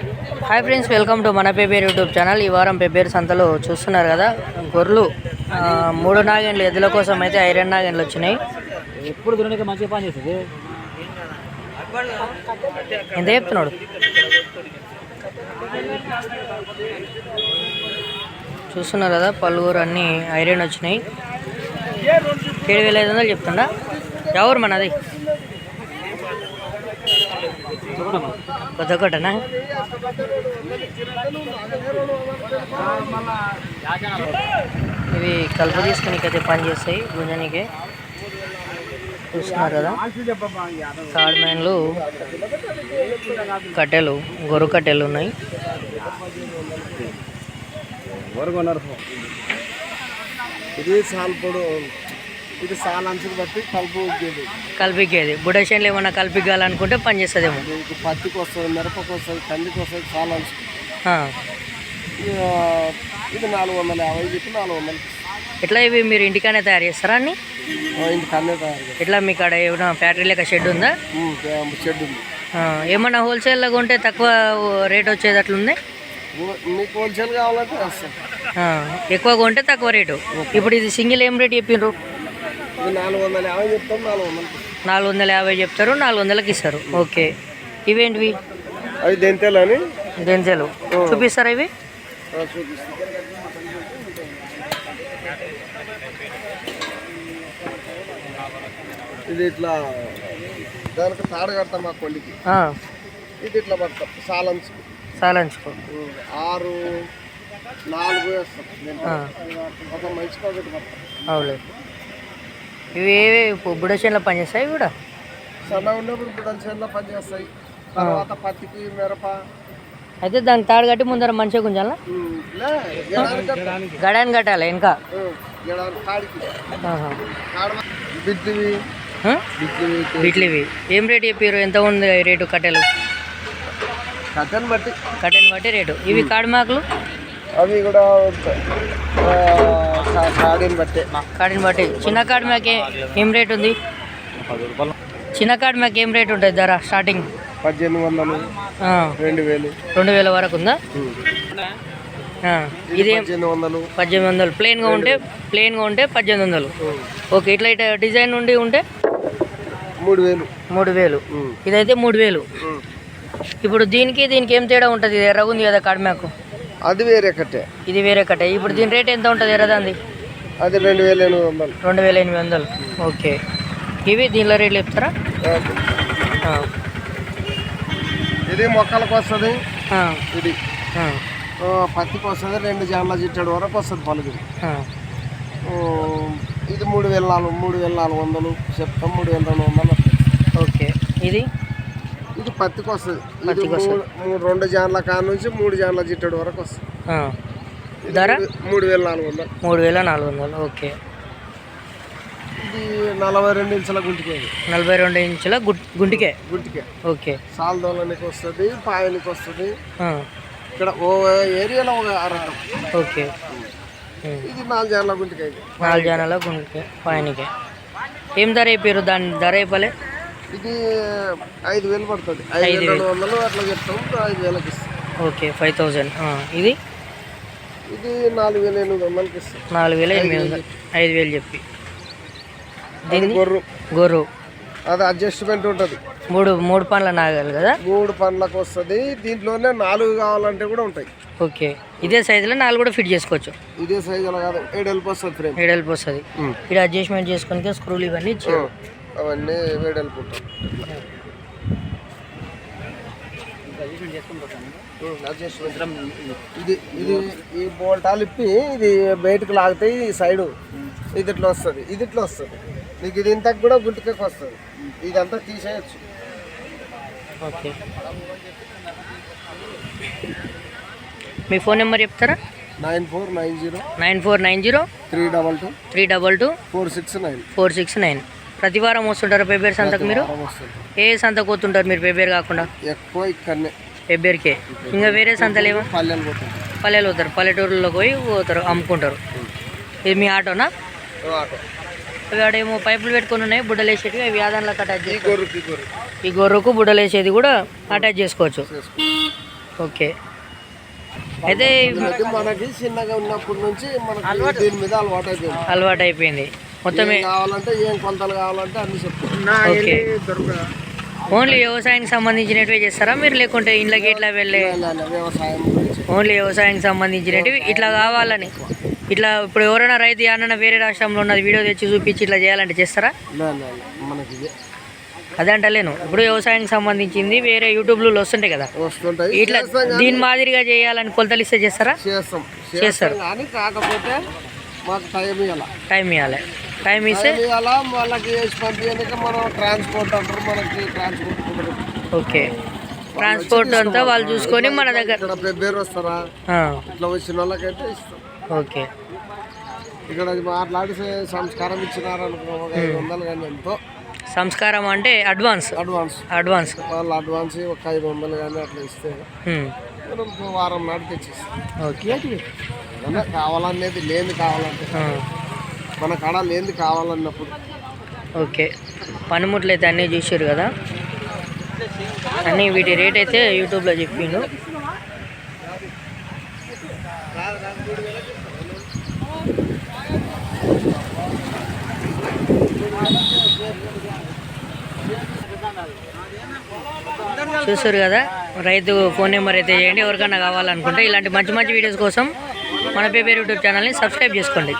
Hi friends welcome to మన పేపేరు YouTube channel ఈ వారం పేపేరు సంతలో చూస్తున్నారు కదా? గొర్రెలు మూడు నాగేండ్లు ఎద్దుల కోసం అయితే ఐరన్ నాగేండ్లు వచ్చినాయి. ఎప్పుడు దున్నడానికి మంచిగా పని చేస్తుంది. ఎంత చెప్తున్నాడు? చూస్తున్నారు కదా పలువురు అన్ని ఐరన్ వచ్చినాయి. ఏడు వేల ఐదు వందలు చెప్తుండా ఎవరు మనది? కొత్త కొట్టనా ఇవి కలుపు తీసుకుని అయితే పని చేస్తాయి గుంజనికే. చూస్తున్నారు కదా? కాడ్మెన్లు కట్టెలు గొర్రె కట్టెలు ఉన్నాయి. ఇది సాల్పొడు ఇది సాల్ అంచుకు బట్టి కలుపు కలిపికేది. బుడేషన్లు ఏమన్నా కలిపిగాలనుకుంటే పని చేస్తుందేమో. దీనికి పత్తికి వస్తుంది మిరపకు వస్తుంది కందికి వస్తుంది సాల్ అంచు. ఆ. ఇది నాలుగు వందల యాభై చెప్పి నాలుగు వందలు. ఎట్లా ఇవి మీరు ఇంటికానే తయారు చేస్తారా అన్ని? అన్నీ తయారు చేస్తాం. ఎట్లా మీ కాడ ఏమైనా ఫ్యాక్టరీ లెక్క షెడ్ ఉందా? ఉమ్, షెడ్ ఉంది. ఆ, ఏమన్నా హోల్సేల్లో కొంటే తక్కువ రేట్ వచ్చేది అట్లుంది? ఊ- మీకు హోల్సేల్ కావాలంటే వేస్తాం. ఆ, ఎక్కువ కొంటే తక్కువ రేటు. ఇప్పుడు ఇది సింగిల్ ఏం రేట్ చెప్పిండ్రు నాలుగు వందల యాభై చెప్తారు నాలుగు వందలకి ఇస్తారు. ఓకే. ఇవేంటివి? అవి దెంతేలని దెంతెలు. చూపిస్తారా ఇవి? ఇది ఇట్లా దానికి తాడు కడతాం మా కొండికి ఇది ఇట్లా పడతాం సాలంచుకో. ఉమ్, ఆరు నాలుగు వేస్తాం ఒక మంచి పడతాం. అవులే ఇవి ఏవి బుడచేన్లో పనిచేస్తాయి కూడా? సన్న ఉన్నప్పుడు బుడల చేనులో పని చేస్తాయి. తర్వాత పత్తికి మిరప. అయితే దానికి తాడు కట్టి ముందర మంచిగా గుంజాలా. గడాన్ని కట్టాలి ఇంకా ఇవి ఏం రేట్ చెప్పారు ఎంత ఉంది రేటు కట్టెలు? కట్టెను బట్టి. కట్టెని బట్టి రేటు. ఇవి కాడిమాకులు అవి కూడా కాడిని బట్టే. కాడిని బట్టి. చిన్న కాడిమాక ఏం రేట్ ఉంది? చిన్న కాడిమాక ఏం రేట్ ఉంటుంది ధర స్టార్టింగ్? పద్దెనిమిది వందలు రెండు వేలు. రెండు వేల వరకు ఉందా? ఇదేం? పద్దెనిమిది వందలు. పద్దెనిమిది వందలు. ప్లెయిన్గా ఉంటే ప్లెయిన్గా ఉంటే పద్దెనిమిది వందలు. ఓకే ఇట్లా ఇట్లా డిజైన్ ఉండి ఉంటే? మూడు వేలు. మూడు వేలు. ఇదైతే మూడు వేలు. ఇప్పుడు దీనికి దీనికి ఏం తేడా ఉంటుంది? ఇది ఎర్రగా ఉంది కదా కాడిమాకు అది వేరే కట్టే. ఇది వేరే కట్ట. ఇప్పుడు దీని రేట్ ఎంత ఉంటుంది? ఎర్రదాంది అది? రెండు వేల ఎనిమిది వందలు. రెండు వేల ఎనిమిది వందలు. ఓకే. ఇవి దీనిలో రేట్లు చెప్తారా? ఇది మొక్కలకు వస్తుంది. ఇది. పత్తికి వస్తుంది రెండు జాన్ల చిట్టడు వరకు వస్తుంది పలుగు ఆ. ఇది మూడు వేల నాలుగు మూడు వేల నాలుగు వందలు చెప్తాం మూడు వేల రెండు వందలు. ఓకే. ఇది? ఇది పత్తికి వస్తుంది. ఇది. మూడు మూడు రెండు జాన్ల కాడ నుంచి మూడు జాన్ల చిట్టడు వరకు వస్తుంది. ధర? మూడు- వేల నాలుగు వందలు. మూడు వేల నాలుగు వందలు. ఓకే. ఇది నలభై రెండు ఇంచుల గుంటికి. నలభై రెండు ఇంచుల గుట్ గుంటికే? గుంటికే. ఓకే. సాల్దోలనికి వస్తుంది పాయనికి వస్తుంది. ఇక్కడ ఓ ఏరియాలో ఒక అరకం ఓకే. ఇది నాలుగు జాన్ల గుంటికి నాలుగు జనాల గుంటికే పైనకే ఏం ధర అయిపోయారు దాని ధర అయిపోలే ఇది ఐదు వేలు పడుతుంది. ఐదు రెండు వందలు అట్లా చెప్తాం ఐదు వేలకి ఇస్తాం. Okay five thousand. ఇది? ఇది నాలుగు వేల ఎనిమిది వందలకి ఇస్తాం. నాలుగు వేల ఎనిమిది వందలు. ఐదు వేలు చెప్పి. దీన్ని? గొర్రు. గొర్రు. అది అడ్జస్ట్మెంట్ ఉంటుంది. మూడు మూడు పండ్ల నాగాలి కదా? మూడు పండ్లకు వస్తుంది. దీంట్లోనే నాలుగు కావాలంటే కూడా ఉంటాయి. ఓకే. ఇదే సైజులో నాలుగు కూడా ఫిట్ చేసుకోవచ్చు. ఇదే సైజు అలా కాదు ఏడెల్పు వస్తుంది ఫ్రేమ్. ఏడెల్పు వస్తుంది ఇక్కడ అడ్జస్ట్మెంట్ చేసుకుని స్క్రూలు ఇవన్నీ అవన్నీ వేడెల్పు ఉంటాయి అడ్జస్ట్మెంట్ ఇది ఇది ఈ బోల్టాలు ఇప్పి ఇది బయటకు లాగితే ఈ సైడు ఇది ఇట్లా వస్తుంది ఇది ఇట్లా వస్తుంది. నీకు ఇది ఇంతకు కూడా గుంటికి వస్తుంది. ఇదంతా తీసేయచ్చు. ఓకే. మీ ఫోన్ నెంబర్ చెప్తారా? Nine four nine zero nine four nine zero three double two three double two four six nine. Four six nine. ప్రతి వారం వస్తుంటారా పేపర్ సంతకు మీరు? ఏ సంతకు పోతుంటారు మీరు పేపర్ కాకుండా? ఎక్కువ ఇక్కడనే. పేపర్కే. ఇంకా వేరే సంతలేమో పల్లెలు పల్లెలు పోతారు. పల్లెటూరులో పోయి పోతారు అమ్ముకుంటారు. ఇది మీ ఆటోనా? ఆడేమో పైపులు పెట్టుకొని ఉన్నాయి బుడ్డలు వేసేటివి అవి ఆదాన్లకు అటాచ్ ఈ చేసుకోవచ్చు ఈ గొర్రెకు. బుడ్డలు వేసేది కూడా అటాచ్ చేసుకోవచ్చు. చేసుకో ఓకే. అయితే మనకి చిన్నగా ఉన్నప్పటి నుంచి అలవాటు అయిపోయింది మొత్తం ఏం కావాలంటే ఏం కొలతలు కావాలంటే అన్ని ఓన్లీ వ్యవసాయానికి సంబంధించినవి చేస్తారా? మీరు లేకుంటే ఇండ్లకి ఇట్లా వెళ్ళే ఓన్లీ వ్యవసాయానికి సంబంధించినవి ఇట్లా కావాలని. ఇట్లా ఇప్పుడు ఎవరైనా రైతు యానన్నా వేరే రాష్ట్రంలో ఉన్నది వీడియో తెచ్చి చూపించి ఇట్లా చేయాలంటే చేస్తారా? అదే అంటలేను ఇప్పుడు వ్యవసాయానికి సంబంధించింది వేరే యూట్యూబ్లో వస్తుంటాయి కదా. ఇట్లా దీని మాదిరిగా చేయాలని కొలతలు ఇస్తే చేస్తారా? చేస్తాం. చేస్తారు. చేస్తాం కానీ కాకపోతే మాకు టైం ఇవ్వాల టైం ఇవ్వాలి టైం ఇస్తే ఇవ్వాలా? వాళ్ళకి వేసి పంపించడానికి మనం ట్రాన్స్పోర్ట్ అంటారు మనకి ట్రాన్స్పోర్ట్. ఓకే ట్రాన్స్పోర్ట్ అంతా వాళ్ళు చూసుకొని మన దగ్గర ప్రిపేర్ వస్తారా? ఇట్లా వచ్చిన వాళ్ళకైతే ఇస్తాం. ఓకే ఇక్కడ మాట్లాడి సంస్కారం ఇచ్చినారు అనుకో ఒక ఐదు వందలు కానీ ఎంతో. సంస్కారం అంటే అడ్వాన్స్ అడ్వాన్స్ అడ్వాన్స్ వాళ్ళు అడ్వాన్స్ ఒక ఐదు వందలు కానీ అట్లా ఇస్తే మనం ఒక వారం నాడు తెచ్చిస్తాం. ఓకే కావాలనేది లేని కావాలంటే. మన కాడ లేనిది కావాలన్నప్పుడు. ఓకే. పనిముట్లు అయితే అన్నీ చూసారు కదా? అన్నీ వీటి రేట్ అయితే యూట్యూబ్లో చెప్పిండు చూసారు కదా? రైతు ఫోన్ నెంబర్ అయితే చేయండి. ఎవరికైనా కావాలనుకుంటే ఇలాంటి మంచి మంచి వీడియోస్ కోసం మన పేపర్ యూట్యూబ్ ఛానల్ని సబ్స్క్రైబ్ చేసుకోండి.